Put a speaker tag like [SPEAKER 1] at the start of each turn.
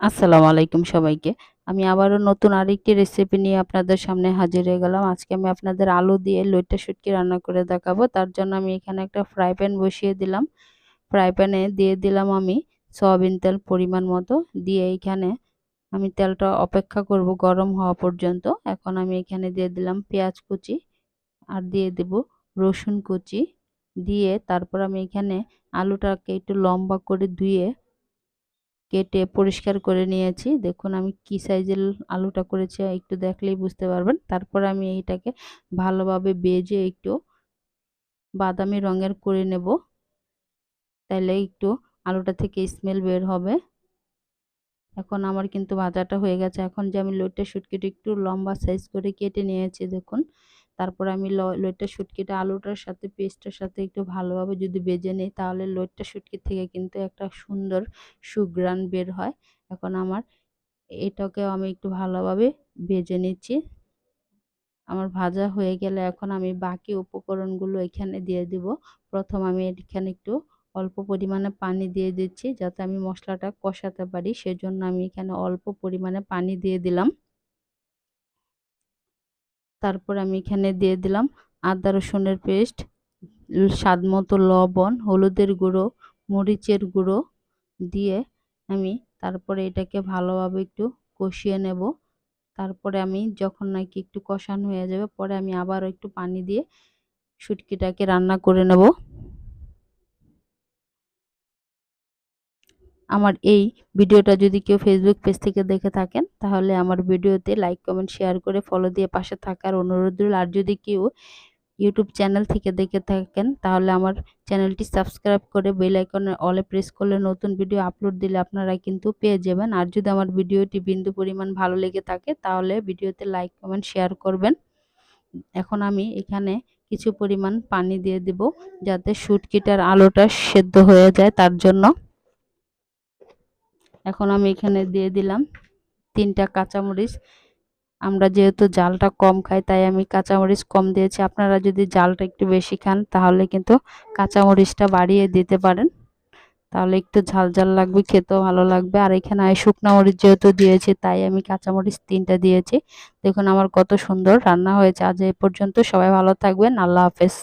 [SPEAKER 1] আসসালামু আলাইকুম সবাইকে। আমি আবারও নতুন আরেকটি রেসিপি নিয়ে আপনাদের সামনে হাজির হয়ে গেলাম। আজকে আমি আপনাদের আলু দিয়ে লইট্টা শুটকি রান্না করে দেখাবো। তার জন্য আমি এখানে একটা ফ্রাই প্যান বসিয়ে দিলাম। ফ্রাই প্যানে দিয়ে দিলাম আমি সয়াবিন তেল পরিমাণ মতো। দিয়ে এইখানে আমি তেলটা অপেক্ষা করব গরম হওয়া পর্যন্ত। এখন আমি এখানে দিয়ে দিলাম পেঁয়াজ কুচি আর দিয়ে দেব রসুন কুচি। দিয়ে তারপর আমি এখানে আলুটাকে একটু লম্বা করে ধুয়ে কেটে পরিষ্কার করে নিয়েছি। দেখুন আমি কি সাইজের আলুটা করেছি, একটু দেখলেই বুঝতে পারবেন। তারপর আমি এইটাকে ভালোভাবে বেজে একটু বাদামি রঙের করে নেব। তাহলে একটু আলুটা থেকে স্মেল বের হবে। এখন আমার কিন্তু ভাজাটা হয়ে গেছে। এখন যে আমি লইট্টা শুটকিটা একটু লম্বা সাইজ করে কেটে নিয়েছি, দেখুন। তারপর আমি লইট্টা শুটকিটা, আলুটার সাথে পেস্টের সাথে একটু ভালোভাবে যদি বেজে নিই, তাহলে লইট্টা শুটকি থেকে কিন্তু একটা সুন্দর সুগ্রান বের হয়। এখন আমার এটাকেও আমি একটু ভালোভাবে ভেজে নিচ্ছি। আমার ভাজা হয়ে গেলে এখন আমি বাকি উপকরণগুলো এখানে দিয়ে দিব। প্রথম আমি এখানে একটু অল্প পরিমাণে পানি দিয়ে দিচ্ছি, যাতে আমি মশলাটা কষাতে পারি। সেজন্য আমি এখানে অল্প পরিমাণে পানি দিয়ে দিলাম। তারপর আমি এখানে দিয়ে দিলাম আদা রসুনের পেস্ট, স্বাদ মতো লবণ, হলুদের গুঁড়ো, মরিচের গুঁড়ো দিয়ে আমি তারপরে এটাকে ভালোভাবে একটু কষিয়ে নেব। তারপরে আমি যখন নাকি একটু কষানো হয়ে যাবে, পরে আমি আবার একটু পানি দিয়ে শুটকিটাকে রান্না করে নেব। আমার এই ভিডিওটা যদি কেউ ফেসবুক পেজ থেকে দেখে থাকেন, তাহলে আমার ভিডিওতে লাইক কমেন্ট শেয়ার করে ফলো দিয়ে পাশে থাকার অনুরোধ রইল। আর যদি কেউ ইউটিউব চ্যানেল থেকে দেখে থাকেন, তাহলে আমার চ্যানেলটি সাবস্ক্রাইব করে বেল আইকনে অলে প্রেস করলে নতুন ভিডিও আপলোড দিলে আপনারা কিন্তু পেয়ে যাবেন। আর যদি আমার ভিডিওটি বিন্দু পরিমাণ ভালো লেগে থাকে, তাহলে ভিডিওতে লাইক কমেন্ট শেয়ার করবেন। এখন আমি এখানে কিছু পরিমাণ পানি দিয়ে দিব, যাতে শুটকিটার আলোটা সেদ্ধ হয়ে যায়, তার জন্য এখন আমি এখানে দিয়ে দিলাম তিনটা কাঁচামরিচ। আমরা যেহেতু জালটা কম খাই, তাই আমি কাঁচামরিচ কম দিয়েছি। আপনারা যদি জালটা একটু বেশি খান, তাহলে কিন্তু কাঁচামরিচটা বাড়িয়ে দিতে পারেন। তাহলে একটু ঝাল ঝাল লাগবে, খেতেও ভালো লাগবে। আর এখানে শুকনো মরিচ যেহেতু দিয়েছি, তাই আমি কাঁচামরিচ তিনটা দিয়েছি। দেখুন আমার কত সুন্দর রান্না হয়েছে। আজ এ পর্যন্ত সবাই ভালো থাকবেন। আল্লাহ হাফেজ।